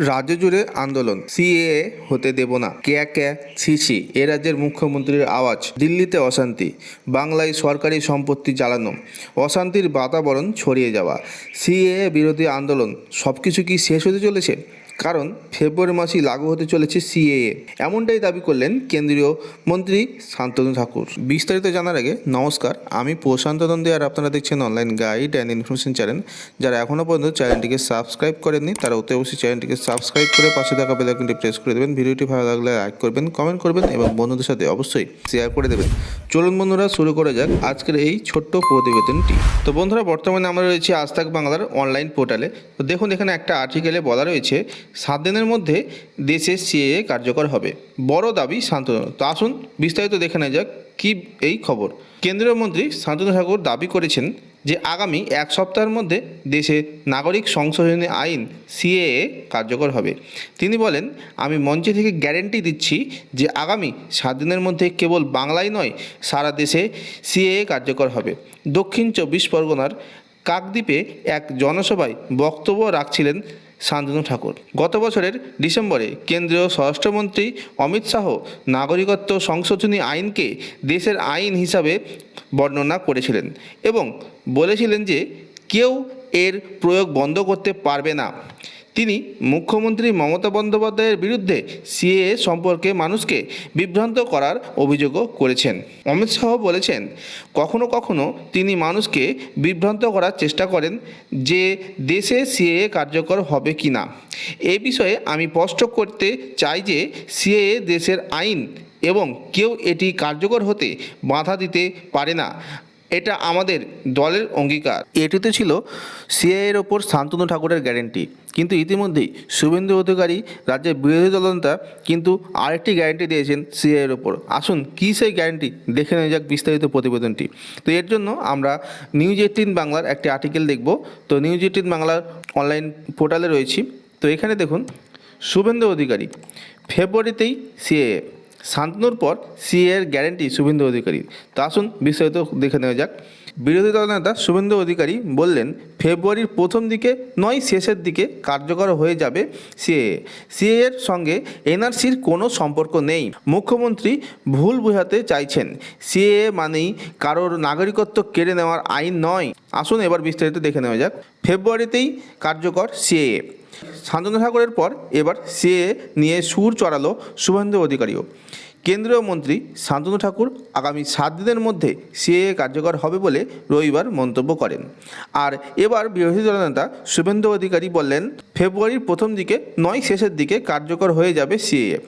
রাজ্য জুড়ে আন্দোলন। সিএএ হতে দেব না। ক্যা ক্যা সিসি এ রাজ্যের মুখ্যমন্ত্রীর আওয়াজ। দিল্লিতে অশান্তি। বাংলায় সরকারি সম্পত্তি জ্বালানো। অশান্তির বাতাবরণ ছড়িয়ে যাওয়া। সিএএ বিরোধী আন্দোলন। সব কিছু কি শেষ হতে চলেছে? কারণ ফেব্রুয়ারি মাসেই লাগু হতে চলেছে সিএএ। এমনটাই দাবি করলেন কেন্দ্রীয় মন্ত্রী শান্তনু ঠাকুর। বিস্তারিত জানার আগে নমস্কার, আমি প্রশান্ত নন্দী আর আপনারা দেখছেন online guide and information channel. যারা এখনও পর্যন্ত চ্যানেলটিকে সাবস্ক্রাইব করেননি, তারা অতি অবশ্যই চ্যানেলটিকে সাবস্ক্রাইব করে পাশে থাকা বেলাইকনটি প্রেস করে দেবেন। ভিডিওটি ভালো লাগলে লাইক করবেন কমেন্ট করবেন এবং বন্ধুদের সাথে অবশ্যই শেয়ার করে দেবেন। চলুন বন্ধুরা, শুরু করে যাক আজকের এই ছোট্ট প্রতিবেদনটি। তো বন্ধুরা, বর্তমানে আমরা রয়েছি আজ তাক বাংলার অনলাইন পোর্টালে তো দেখুন, এখানে একটা আর্টিকেলে বলা রয়েছে, সাত দিনের মধ্যে দেশে সিএএ কার্যকর হবে। বড় দাবি শান্তনু। তো আসুন, বিস্তারিত দেখে নেওয়া যাক, কি এই খবর? কেন্দ্রীয় মন্ত্রী শান্তনু ঠাকুর দাবি করেছেন যে আগামী এক সপ্তাহের মধ্যে দেশে নাগরিক সংশোধনী আইন সিএএ কার্যকর হবে। তিনি বলেন, আমি মঞ্চে থেকে গ্যারেন্টি দিচ্ছি যে আগামী সাত দিনের মধ্যে কেবল বাংলায় নয়, সারা দেশে সিএএ কার্যকর হবে। দক্ষিণ চব্বিশ পরগনার কাকদ্বীপে এক জনসভায় বক্তব্য রাখছিলেন শান্তনু ঠাকুর। গত বছরের ডিসেম্বরে কেন্দ্রীয় স্বরাষ্ট্রমন্ত্রী অমিত শাহ নাগরিকত্ব সংশোধনী আইনকে দেশের আইন হিসাবে বর্ণনা করেছিলেন এবং বলেছিলেন যে কেউ এর প্রয়োগ বন্ধ করতে পারবে না। তিনি মুখ্যমন্ত্রী মমতা বন্দ্যোপাধ্যায়ের বিরুদ্ধে সিএএ সম্পর্কে মানুষকে বিভ্রান্ত করার অভিযোগও করেছেন। অমিত শাহ বলেছেন, কখনো কখনো তিনি মানুষকে বিভ্রান্ত করার চেষ্টা করেন যে দেশে সিএএ কার্যকর হবে কি না। এ বিষয়ে আমি স্পষ্ট করতে চাই যে সিএএ দেশের আইন এবং কেউ এটি কার্যকর হতে বাধা দিতে পারে না। এটা আমাদের দলের অঙ্গীকার। এটিতে ছিল সিআইয়ের ওপর শান্তনু ঠাকুরের গ্যারেন্টি। কিন্তু ইতিমধ্যেই শুভেন্দু অধিকারী রাজ্যের বিরোধী দলনেতা কিন্তু আরেকটি গ্যারেন্টি দিয়েছেন সিআইয়ের ওপর। আসুন কী সেই গ্যারেন্টি? দেখে নেওয়া যাক বিস্তারিত প্রতিবেদনটি। তো এর জন্য আমরা নিউজ এইটিন বাংলার একটি আর্টিকেল দেখব। তো নিউজ এইটিন বাংলার অনলাইন পোর্টালে রয়েছি। তো এখানে দেখুন, শুভেন্দু অধিকারী, ফেব্রুয়ারিতেই সিএএ শান্তনুর পর সিএ এর গ্যারেন্টি শুভেন্দু অধিকারী। তা আসুন বিস্তারিত দেখে নেওয়া যাক। বিরোধী দল নেতা শুভেন্দু অধিকারী বললেন, ফেব্রুয়ারির প্রথম দিকে নয়, শেষের দিকে কার্যকর হয়ে যাবে সিএএ সিএ এর সঙ্গে এনআরসির কোনো সম্পর্ক নেই। মুখ্যমন্ত্রী ভুল বোঝাতে চাইছেন। সিএএ মানেই কারোর নাগরিকত্ব কেড়ে নেওয়ার আইন নয়। আসুন এবার বিস্তারিত দেখে নেওয়া যাক। ফেব্রুয়ারিতেই কার্যকর সিএএ শান্তনু ঠাকুরের পর এবার সিএ নিয়ে সুর চড়ালো শুভেন্দু অধিকারীও। কেন্দ্রীয় মন্ত্রী শান্তনু ঠাকুর আগামী সাত দিনের মধ্যে সিএএ কার্যকর হবে বলে রবিবার মন্তব্য করেন। আর এবার বিরোধী দলনেতা শুভেন্দু অধিকারী বললেন, ফেব্রুয়ারির প্রথম দিকে নয়, শেষের দিকে কার্যকর হয়ে যাবে সিএ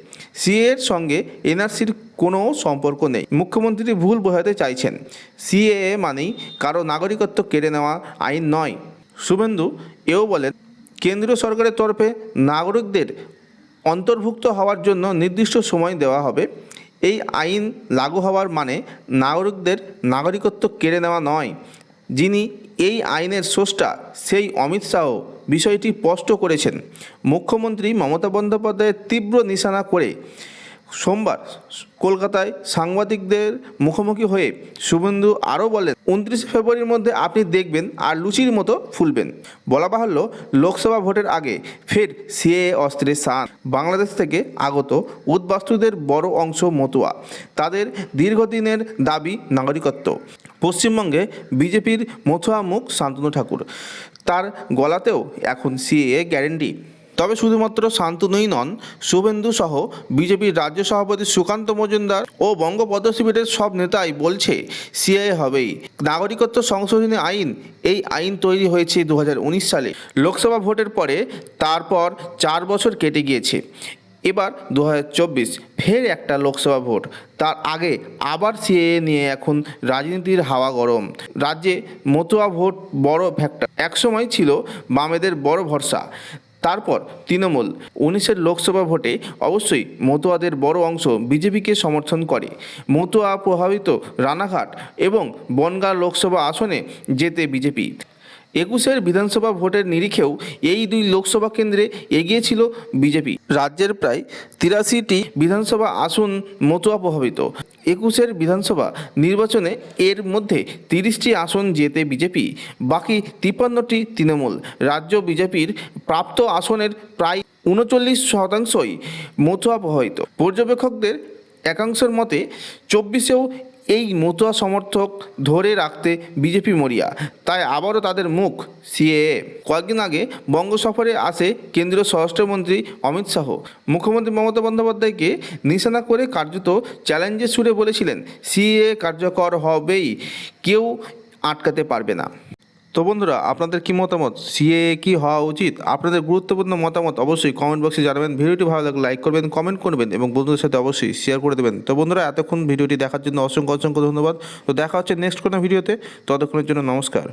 সিএ এর সঙ্গে এনআরসির কোনো সম্পর্ক নেই। মুখ্যমন্ত্রী ভুল বোঝাতে চাইছেন। সিএএ মানেই কারও নাগরিকত্ব কেড়ে নেওয়া আইন নয়। শুভেন্দু এও বলেন, কেন্দ্রীয় সরকারের তরফে নাগরিকদের অন্তর্ভুক্ত হওয়ার জন্য নির্দিষ্ট সময় দেওয়া হবে। এই আইন লাগু হওয়ার মানে নাগরিকদের নাগরিকত্ব কেড়ে নেওয়া নয়। যিনি এই আইনের স্রষ্টা, সেই অমিত শাহ বিষয়টি স্পষ্ট করেছেন। মুখ্যমন্ত্রী মমতা বন্দ্যোপাধ্যায়ের তীব্র নিশানা করে সোমবার কলকাতায় সাংবাদিকদের মুখোমুখি হয়ে শুভেন্দু আরও বলেন, উনত্রিশে ফেব্রুয়ারির মধ্যে আপনি দেখবেন আর লুচির মতো ফুলবেন। বলা বাহুল্য, লোকসভা ভোটের আগে ফের সিএ অস্ত্রের সান। বাংলাদেশ থেকে আগত উদ্বাস্তুদের বড় অংশ মতুয়া। তাদের দীর্ঘদিনের দাবি নাগরিকত্ব। পশ্চিমবঙ্গে বিজেপির মথুয়া মুখ শান্তনু ঠাকুর। তার গলাতেও এখন সিএ গ্যারেন্টি। তবে শুধুমাত্র শান্তনুই নন, শুভেন্দু সহ বিজেপির রাজ্য সভাপতি সুকান্ত মজুমদার ও বঙ্গপদ্ম শিবিরের সব নেতাই বলছে সিআই হবেই। নাগরিকত্ব সংশোধনী আইন, এই আইন তৈরি হয়েছে দু হাজার উনিশ সালে। লোকসভা ভোটের পরে তারপর চার বছর কেটে গিয়েছে। এবার দু হাজার চব্বিশ ফের একটা লোকসভা ভোট। তার আগে আবার সিএএ নিয়ে এখন রাজনীতির হাওয়া গরম। রাজ্যে মতুয়া ভোট বড় ফ্যাক্টর। একসময় ছিল বামেদের বড় ভরসা। তারপর তৃণমূল। উনিশের লোকসভা ভোটে অবশ্যই মতুয়াদের বড় অংশ বিজেপিকে সমর্থন করে। মতুয়া প্রভাবিত রানাঘাট এবং বনগাঁ লোকসভা আসনে যেতে বিজেপি। একুশের বিধানসভা ভোটের নিরিখেও এই দুই লোকসভা কেন্দ্রে এগিয়েছিল বিজেপি। রাজ্যের প্রায় তিরাশিটি বিধানসভা আসন মতুয়া প্রভাবিত। একুশের বিধানসভা নির্বাচনে এর মধ্যে তিরিশটি আসন জেতে বিজেপি, বাকি তিপ্পান্নটি তৃণমূল। রাজ্য বিজেপির প্রাপ্ত আসনের প্রায় উনচল্লিশ শতাংশই মতুয়া প্রভাবিত। পর্যবেক্ষকদের একাংশের মতে, চব্বিশেও এই মতুয়া সমর্থক ধরে রাখতে বিজেপি মরিয়া। তাই আবারও তাদের মুখ সিএএ। কয়েকদিন আগে বঙ্গ সফরে আসে কেন্দ্রীয় স্বরাষ্ট্রমন্ত্রী অমিত শাহ। মুখ্যমন্ত্রী মমতা বন্দ্যোপাধ্যায়কে নিশানা করে কার্যত চ্যালেঞ্জের সুরে বলেছিলেন, সিএএ কার্যকর হবেই, কেউ আটকাতে পারবে না। তো বন্ধুরা, আপনাদের কি মতামত? সিএ কি হওয়া উচিত? আপনাদের গুরুত্বপূর্ণ মতামত অবশ্যই কমেন্ট বক্সে জানাবেন। ভিডিওটি ভালো লাগলে লাইক করবেন কমেন্ট করবেন এবং বন্ধুদের সাথে অবশ্যই শেয়ার করে দেবেন। তো বন্ধুরা, এতক্ষণ ভিডিওটি দেখার জন্য অসংখ্য অসংখ্য ধন্যবাদ। তো দেখা হচ্ছে নেক্সট কোনো ভিডিওতে। ততক্ষণের জন্য নমস্কার।